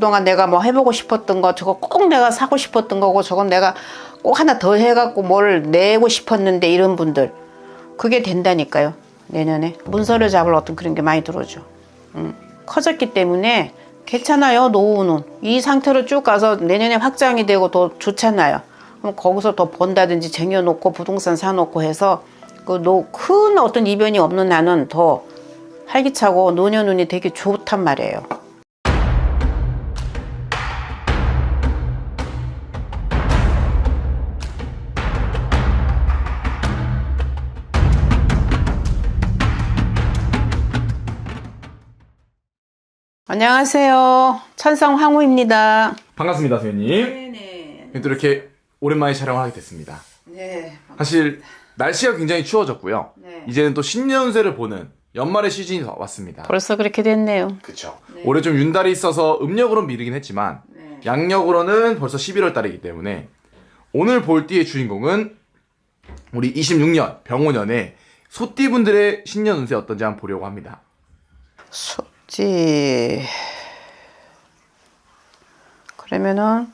그동안 내가 뭐 해보고 싶었던 거 저거 꼭 내가 사고 싶었던 거고 저건 내가 꼭 하나 더 해갖고 뭘 내고 싶었는데 이런 분들. 그게 된다니까요 내년에. 문서를 잡을 어떤 그런 게 많이 들어오죠. 음, 커졌기 때문에 괜찮아요 노후는. 이 상태로 쭉 가서 내년에 확장이 되고 더 좋잖아요. 그럼 거기서 더 번다든지 쟁여놓고 부동산 사놓고 해서 그큰 어떤 이변이 없는 나는 더 활기차고 노년운이 되게 좋단 말이에요. 안녕하세요. 천성 황후입니다. 반갑습니다, 선생님. 네네. 또 이렇게 오랜만에 촬영을 하게 됐습니다. 네. 사실 날씨가 굉장히 추워졌고요. 네. 이제는 또 신년세를 보는 연말의 시즌이 왔습니다. 벌써 그렇게 됐네요. 그렇죠. 올해 좀 윤달이 있어서 음력으로는 미루긴 했지만 네. 양력으로는 벌써 11월 달이기 때문에 오늘 볼 띠의 주인공은 우리 26년 병호년의 소띠분들의 신년 운세 어떤지 한번 보려고 합니다. 속지. 그러면은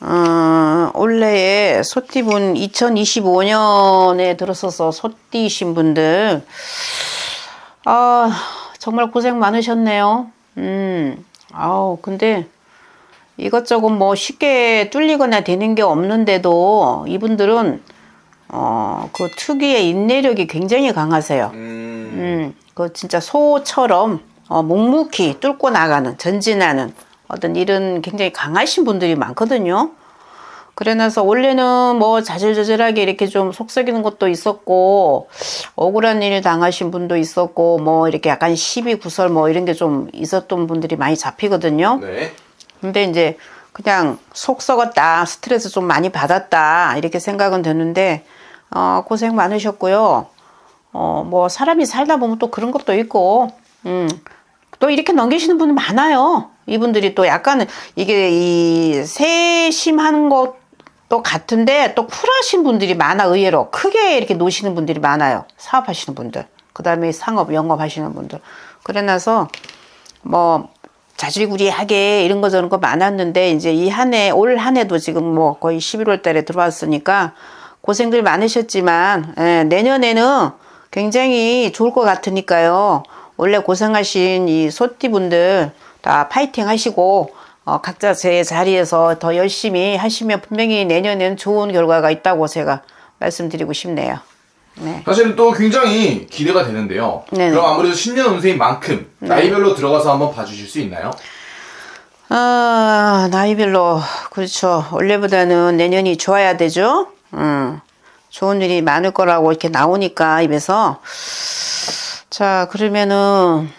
어, 올해의 소띠분 2025년에 들어서서 소띠신 분들 아 정말 고생 많으셨네요. 음, 아우 근데 이것저것 뭐 쉽게 뚫리거나 되는 게 없는데도 이분들은 어, 그 특유의 인내력이 굉장히 강하세요. 음, 그 진짜 소처럼 어, 묵묵히 뚫고 나가는, 전진하는 어떤 이런 굉장히 강하신 분들이 많거든요. 그래서 원래는 뭐 자질자질하게 이렇게 좀 속썩이는 것도 있었고 억울한 일 당하신 분도 있었고 뭐 이렇게 약간 시비 구설 뭐 이런 게 좀 있었던 분들이 많이 잡히거든요. 네. 근데 이제 그냥 속 썩었다, 스트레스 좀 많이 받았다 이렇게 생각은 드는데 어, 고생 많으셨고요. 어, 뭐 사람이 살다 보면 또 그런 것도 있고, 음, 또 이렇게 넘기시는 분이 많아요. 이분들이 또 약간 이게 이 세심한 것도 같은데 또 쿨하신 분들이 많아 의외로 크게 이렇게 노시는 분들이 많아요. 사업하시는 분들, 그 다음에 상업 영업하시는 분들. 그래놔서 뭐 자질구리하게 이런 거 저런 거 많았는데 이제 이 한 해 올 한 해도 지금 뭐 거의 11월 달에 들어왔으니까 고생들 많으셨지만 예, 내년에는 굉장히 좋을 것 같으니까요. 원래 고생하신 이 소띠분들 다 파이팅 하시고 어, 각자 제 자리에서 더 열심히 하시면 분명히 내년에는 좋은 결과가 있다고 제가 말씀드리고 싶네요. 네. 사실은 또 굉장히 기대가 되는데요. 네네. 그럼 아무래도 신년 운세인 만큼 나이별로 들어가서 한번 봐주실 수 있나요? 아, 나이별로, 그렇죠. 원래보다는 내년이 좋아야 되죠. 음, 좋은 일이 많을 거라고 이렇게 나오니까, 입에서. 자, 그러면은,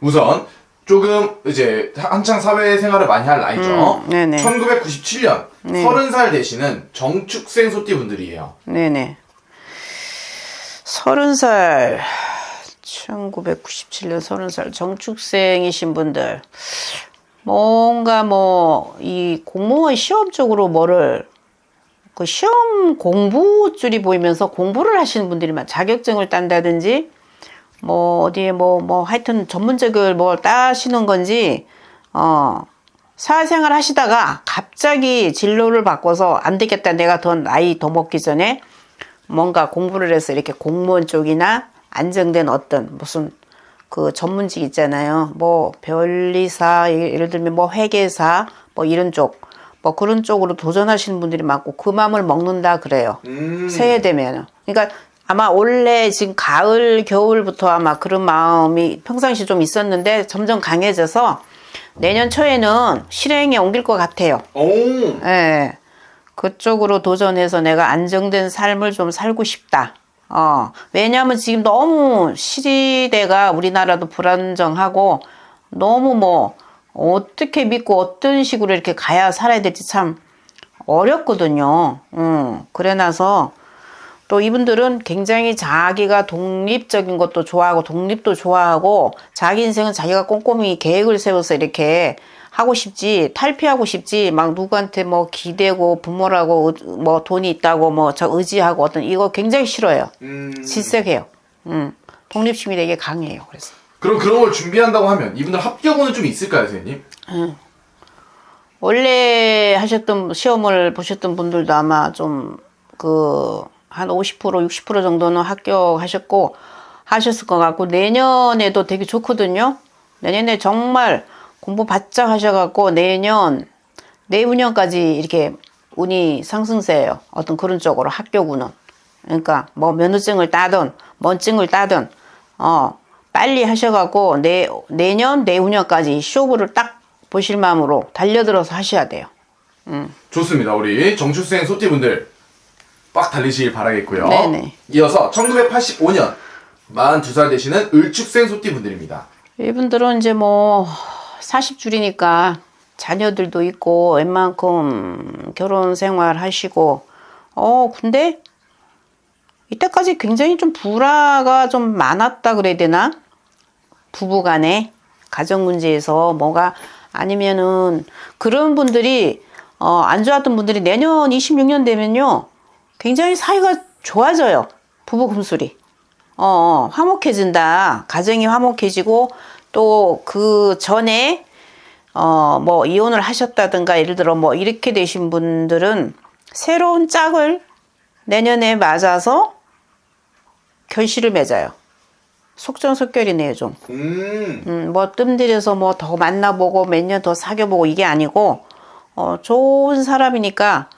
우선 조금 이제 한창 사회생활을 많이 할 나이죠. 음, 네네. 1997년 네. 30살 되시는 정축생 소띠분들이에요. 네네. 서른 살, 1997년 서른 살 정축생이신 분들. 뭔가 뭐, 이 공무원 시험 쪽으로 뭐를, 그 시험 공부 줄이 보이면서 공부를 하시는 분들이 많, 자격증을 딴다든지, 뭐, 어디에 뭐, 뭐, 하여튼 전문직을 뭘 따시는 건지, 어, 사회생활 하시다가 갑자기 진로를 바꿔서 안 되겠다. 내가 더 나이 더 먹기 전에 뭔가 공부를 해서 이렇게 공무원 쪽이나 안정된 어떤 무슨 그 전문직 있잖아요. 뭐 변리사 예를 들면 뭐 회계사 뭐 이런 쪽 뭐 그런 쪽으로 도전하시는 분들이 많고 그 마음을 먹는다 그래요. 음. 새해 되면은. 그러니까 아마 올해 지금 가을 겨울부터 아마 그런 마음이 평상시 좀 있었는데 점점 강해져서 내년 초에는 실행에 옮길 것 같아요. 오. 예. 그쪽으로 도전해서 내가 안정된 삶을 좀 살고 싶다. 어, 왜냐하면 지금 너무 시대가 우리나라도 불안정하고 너무 뭐 어떻게 믿고 어떤 식으로 이렇게 가야 살아야 될지 참 어렵거든요. 음, 그래놔서 또 이분들은 굉장히 자기가 독립적인 것도 좋아하고 독립도 좋아하고 자기 인생은 자기가 꼼꼼히 계획을 세워서 이렇게 하고 싶지 탈피하고 싶지 막 누구한테 뭐 기대고 부모라고 의- 뭐 돈이 있다고 뭐 저 의지하고 어떤 이거 굉장히 싫어요. 음. 질색해요. 음, 독립심이 되게 강해요. 그래서 그럼 그런 걸 준비한다고 하면 이분들 합격은 좀 있을까요, 선생님? 원래 하셨던 시험을 보셨던 분들도 아마 좀 그 한 50% 60% 정도는 합격하셨고 하셨을 것 같고 내년에도 되게 좋거든요. 내년에 정말 공부 바짝 하셔갖고 내년 내후년까지 이렇게 운이 상승세예요. 어떤 그런 쪽으로 합격 운은. 그러니까 뭐 면허증을 따든 뭔증을 따든 어 빨리 하셔갖고 내 내년 내후년까지 쇼부를 딱 보실 마음으로 달려들어서 하셔야 돼요. 좋습니다. 우리 정출생 소띠분들 빡 달리시길 바라겠고요. 네네. 이어서 1985년 42살 되시는 을축생 소띠 분들입니다. 이분들은 이제 뭐 40줄이니까 자녀들도 있고 웬만큼 결혼 생활 하시고 어 근데 이때까지 굉장히 좀 불화가 좀 많았다 그래야 되나 부부간에 가정 문제에서 뭐가 아니면은 그런 분들이 어 안 좋았던 분들이 내년 26년 되면요 굉장히 사이가 좋아져요 부부 금술이 어, 어, 화목해진다. 가정이 화목해지고 또 그 전에 어, 뭐 이혼을 하셨다든가 예를 들어 뭐 이렇게 되신 분들은 새로운 짝을 내년에 맞아서 결실을 맺어요. 속전속결이네요, 좀. 음, 음, 뭐 뜸들여서 뭐 더 만나보고 몇 년 더 사귀어보고 이게 아니고 어, 좋은 사람이니까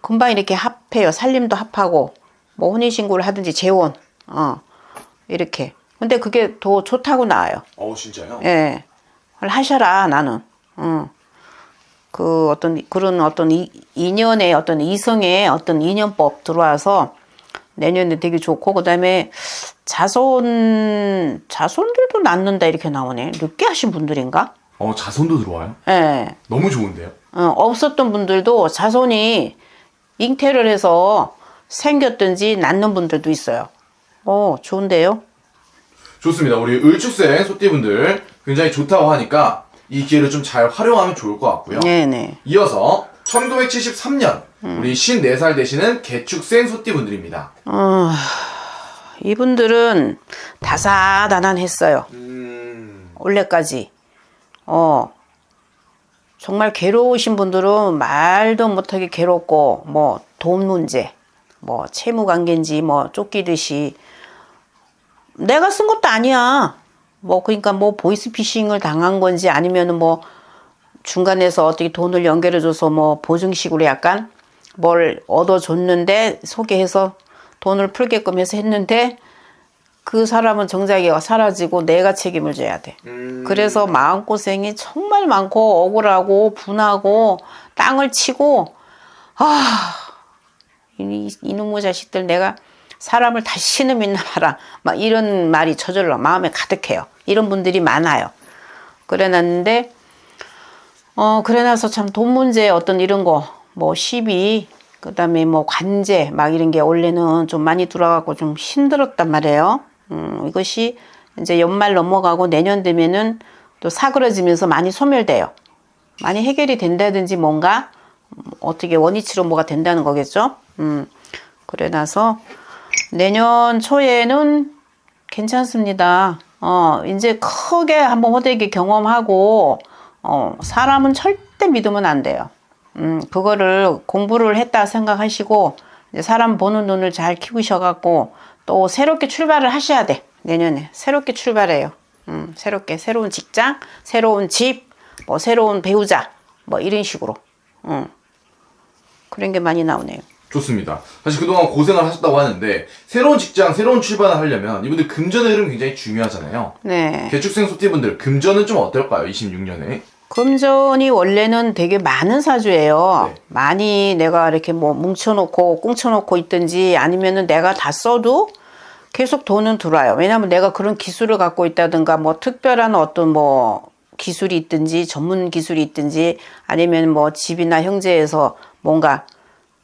금방 이렇게 합 해요. 살림도 합하고 뭐 혼인신고를 하든지 재혼 어, 이렇게. 근데 그게 더 좋다고 나와요. 어 진짜요? 예, 하셔라 나는. 응. 그 어떤 그런 어떤 이, 인연의 어떤 이성의 어떤 인연법 들어와서 내년에 되게 좋고 그다음에 자손 자손들도 낳는다 이렇게 나오네. 늦게 하신 분들인가? 어 자손도 들어와요? 예. 너무 좋은데요? 어, 없었던 분들도 자손이 잉태를 해서 생겼든지 낳는 분들도 있어요. 어, 좋은데요? 좋습니다. 우리 을축생 소띠분들 굉장히 좋다고 하니까 이 기회를 좀 잘 활용하면 좋을 것 같고요. 네네. 이어서 1973년 우리 54살 되시는 개축생 소띠분들입니다. 어, 이분들은 다사다난했어요. 음, 원래까지. 어, 정말 괴로우신 분들은 말도 못하게 괴롭고, 뭐, 돈 문제, 뭐, 채무 관계인지, 뭐, 쫓기듯이. 내가 쓴 것도 아니야. 뭐, 그러니까 뭐, 보이스피싱을 당한 건지 아니면은 뭐, 중간에서 어떻게 돈을 연결해줘서 뭐, 보증식으로 약간 뭘 얻어줬는데, 소개해서 돈을 풀게끔 해서 했는데, 그 사람은 정작이 사라지고 내가 책임을 져야 돼. 음, 그래서 마음고생이 정말 많고 억울하고 분하고 땅을 치고 아 이, 이놈의 자식들 내가 사람을 다시는 믿나 봐라 막 이런 말이 저절로 마음에 가득해요 이런 분들이 많아요 그래놨는데 어 그래놔서 참 돈 문제 어떤 이런 거 뭐 시비 그다음에 뭐 관제 막 이런 게 원래는 좀 많이 들어가고 좀 힘들었단 말이에요. 음, 이것이 이제 연말 넘어가고 내년 되면은 또 사그러지면서 많이 소멸돼요. 많이 해결이 된다든지 뭔가 음, 어떻게 원위치로 뭐가 된다는 거겠죠. 음, 그래놔서 내년 초에는 괜찮습니다. 어, 이제 크게 한번 호되게 경험하고, 어, 사람은 절대 믿으면 안 돼요. 음, 그거를 공부를 했다 생각하시고, 사람 보는 눈을 잘 키우셔갖고, 또 새롭게 출발을 하셔야 돼. 내년에. 새롭게 출발해요. 음, 새롭게. 새로운 직장, 새로운 집, 뭐, 새로운 배우자, 뭐, 이런 식으로. 음, 그런 게 많이 나오네요. 좋습니다. 사실 그동안 고생을 하셨다고 하는데 새로운 직장, 새로운 출발을 하려면 이분들 금전의 흐름 굉장히 중요하잖아요. 네. 개축생 소띠분들 금전은 좀 어떨까요? 26년에. 금전이 원래는 되게 많은 사주예요. 네. 많이 내가 이렇게 뭐 뭉쳐놓고 꽁쳐놓고 있든지 아니면은 내가 다 써도 계속 돈은 들어와요. 왜냐하면 내가 그런 기술을 갖고 있다든가 뭐 특별한 어떤 뭐 기술이 있든지 전문 기술이 있든지 아니면 뭐 집이나 형제에서 뭔가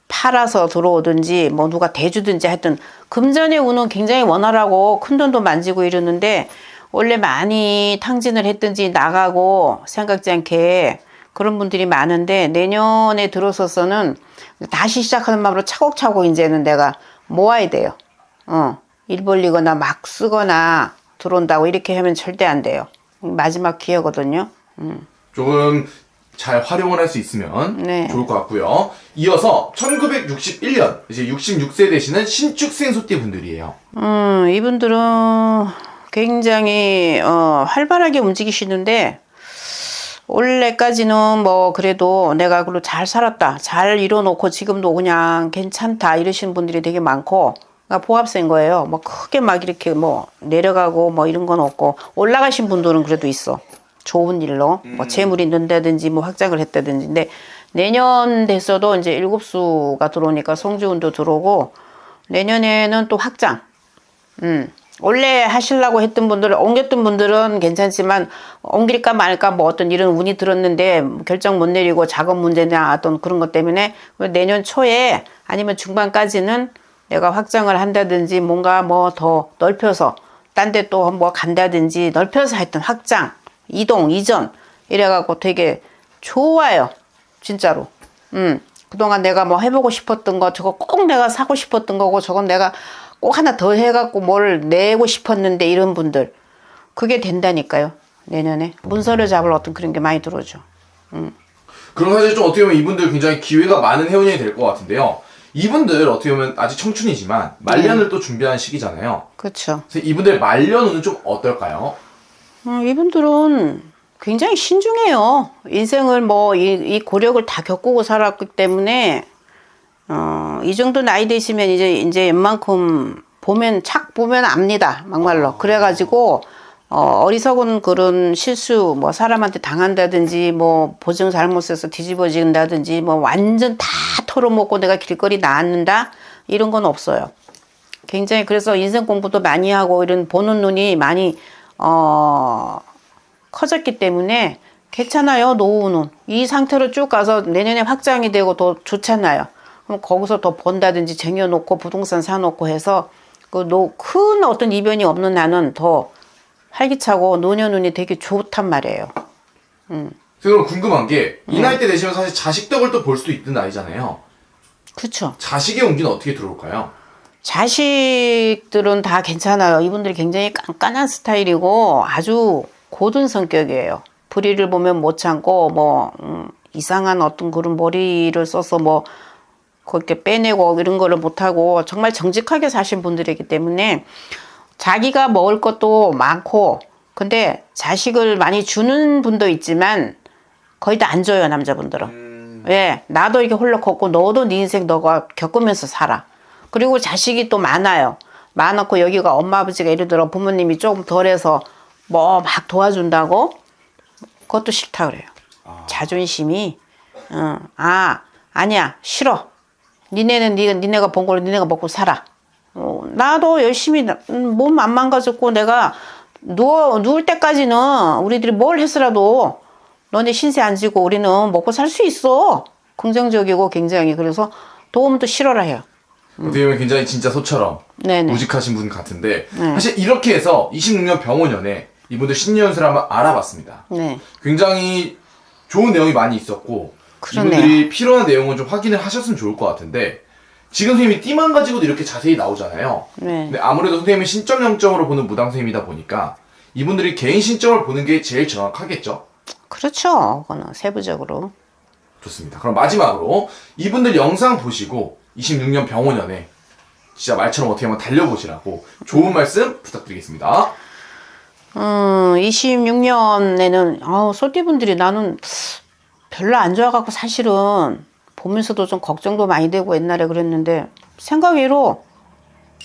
팔아서 들어오든지 뭐 누가 대주든지 하여튼 금전의 운은 굉장히 원활하고 큰 돈도 만지고 이러는데 원래 많이 탕진을 했든지 나가고 생각지 않게 그런 분들이 많은데 내년에 들어서서는 다시 시작하는 마음으로 차곡차곡 이제는 내가 모아야 돼요. 어, 일 벌리거나 막 쓰거나 들어온다고 이렇게 하면 절대 안 돼요. 마지막 기회거든요. 조금 잘 활용을 할 수 있으면 네. 좋을 것 같고요. 이어서 1961년 이제 66세 되시는 신축 생 소띠 분들이에요. 음, 이분들은 굉장히 어, 활발하게 움직이시는데 원래까지는 뭐 그래도 내가 그로 잘 살았다, 잘 이뤄놓고 지금도 그냥 괜찮다 이러시는 분들이 되게 많고 그러니까 보합세인 거예요. 뭐 크게 막 이렇게 뭐 내려가고 뭐 이런 건 없고 올라가신 분들은 그래도 있어. 좋은 일로 뭐 재물이 는다든지 뭐 확장을 했다든지 근데 내년 됐어도 이제 일곱 수가 들어오니까 성주운도 들어오고 내년에는 또 확장 음. 원래 하시려고 했던 분들, 옮겼던 분들은 괜찮지만, 옮길까 말까 뭐 어떤 이런 운이 들었는데 결정 못 내리고 작업 문제나 어떤 그런 것 때문에 내년 초에 아니면 중반까지는 내가 확장을 한다든지 뭔가 뭐 더 넓혀서 딴 데 또 뭐 간다든지 넓혀서 했던 확장, 이동, 이전 이래갖고 되게 좋아요. 진짜로. 음. 그동안 내가 뭐 해보고 싶었던 거, 저거 꼭 내가 사고 싶었던 거고, 저건 내가 꼭 하나 더 해갖고 뭘 내고 싶었는데 이런 분들. 그게 된다니까요. 내년에. 문서를 잡을 어떤 그런 게 많이 들어오죠. 그럼 사실 좀 어떻게 보면 이분들 굉장히 기회가 많은 해운년이 될 것 같은데요. 이분들 어떻게 보면 아직 청춘이지만 말년을 또 준비하는 시기잖아요. 그렇죠. 이분들 말년 운은 좀 어떨까요? 음, 이분들은 굉장히 신중해요. 인생을 뭐, 이, 이 고력을 다 겪고 살았기 때문에, 어, 이 정도 나이 되시면 이제, 이제 웬만큼 보면, 착 보면 압니다. 막말로. 그래가지고, 어, 어리석은 그런 실수, 뭐, 사람한테 당한다든지, 뭐, 보증 잘못해서 뒤집어진다든지, 뭐, 완전 다 털어먹고 내가 길거리 나앉는다? 이런 건 없어요. 굉장히 그래서 인생 공부도 많이 하고 이런 보는 눈이 많이 어 커졌기 때문에 괜찮아요 노후는 이 상태로 쭉 가서 내년에 확장이 되고 더 좋잖아요. 그럼 거기서 더 본다든지 쟁여놓고 부동산 사놓고 해서 그 큰 어떤 이변이 없는 나는 더 활기차고 노년 운이 되게 좋단 말이에요. 그럼 궁금한 게 네. 이 나이 때 되시면 사실 자식 덕을 또 볼 수도 있는 나이잖아요. 그렇죠. 자식의 운기는 어떻게 들어올까요? 자식들은 다 괜찮아요. 이분들이 굉장히 깐깐한 스타일이고 아주 고든 성격이에요. 불의를 보면 못 참고 뭐 음, 이상한 어떤 그런 머리를 써서 뭐 그렇게 빼내고 이런 거를 못 하고 정말 정직하게 사신 분들이기 때문에 자기가 먹을 것도 많고 근데 자식을 많이 주는 분도 있지만 거의 다 안 줘요 남자분들은. 왜? 나도 이렇게 홀로 걷고 너도 네 인생 너가 겪으면서 살아. 그리고 자식이 또 많아요. 많았고 여기가 엄마 아버지가 예를 들어 부모님이 조금 덜해서 뭐 막 도와준다고 그것도 싫다 그래요. 자존심이 어, 아 아니야 싫어. 니네는 니, 니네가 번 걸로 니네가 먹고 살아. 어, 나도 열심히 몸 안 망가졌고 내가 누워 누울 때까지는 우리들이 뭘 했으라도 너네 신세 안 지고 우리는 먹고 살 수 있어. 긍정적이고 굉장히 그래서 도움도 싫어라 해요. 어떻게 보면 굉장히 진짜 소처럼 네네. 무직하신 분 같은데 사실 이렇게 해서 26년 병원년에 이분들 신년수를 한번 알아봤습니다. 네. 굉장히 좋은 내용이 많이 있었고 그러네요. 이분들이 필요한 내용은 좀 확인을 하셨으면 좋을 것 같은데 지금 선생님이 띠만 가지고도 이렇게 자세히 나오잖아요. 네. 근데 아무래도 선생님은 신점 영점으로 보는 무당 선생님이다 보니까 이분들이 개인 신점을 보는 게 제일 정확하겠죠. 그렇죠. 그거는 세부적으로. 좋습니다. 그럼 마지막으로 이분들 영상 보시고 26년 병원연에 진짜 말처럼 어떻게 한번 달려보시라고 좋은 말씀 부탁드리겠습니다. 음, 26년에는 아우 소띠분들이 나는 별로 안 좋아갖고 사실은 보면서도 좀 걱정도 많이 되고 옛날에 그랬는데 생각 외로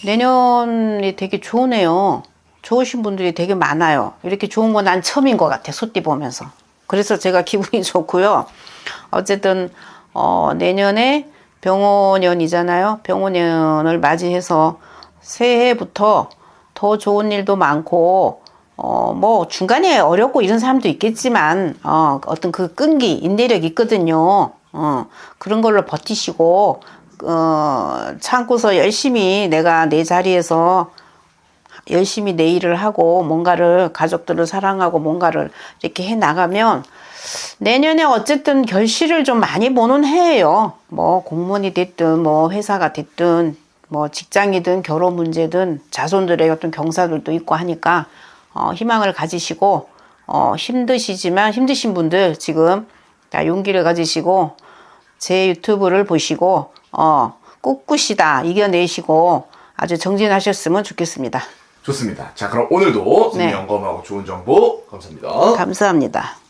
내년이 되게 좋으네요. 좋으신 분들이 되게 많아요. 이렇게 좋은 건 난 처음인 것 같아. 소띠 보면서. 그래서 제가 기분이 좋고요. 어쨌든 어, 내년에 병원년이잖아요. 병원년을 맞이해서 새해부터 더 좋은 일도 많고 어, 뭐 중간에 어렵고 이런 사람도 있겠지만 어, 어떤 그 끈기, 인내력 있거든요. 어, 그런 걸로 버티시고 어, 참고서 열심히 내가 내 자리에서 열심히 내 일을 하고 뭔가를 가족들을 사랑하고 뭔가를 이렇게 해 나가면 내년에 어쨌든 결실을 좀 많이 보는 해예요. 뭐 공무원이 됐든 뭐 회사가 됐든 뭐 직장이든 결혼 문제든 자손들의 어떤 경사들도 있고 하니까 어, 희망을 가지시고 어, 힘드시지만 힘드신 분들 지금 다 용기를 가지시고 제 유튜브를 보시고 어, 꿋꿋이 다 이겨내시고 아주 정진하셨으면 좋겠습니다. 좋습니다. 자, 그럼 오늘도 네. 영검하고 좋은 정보 감사합니다. 감사합니다.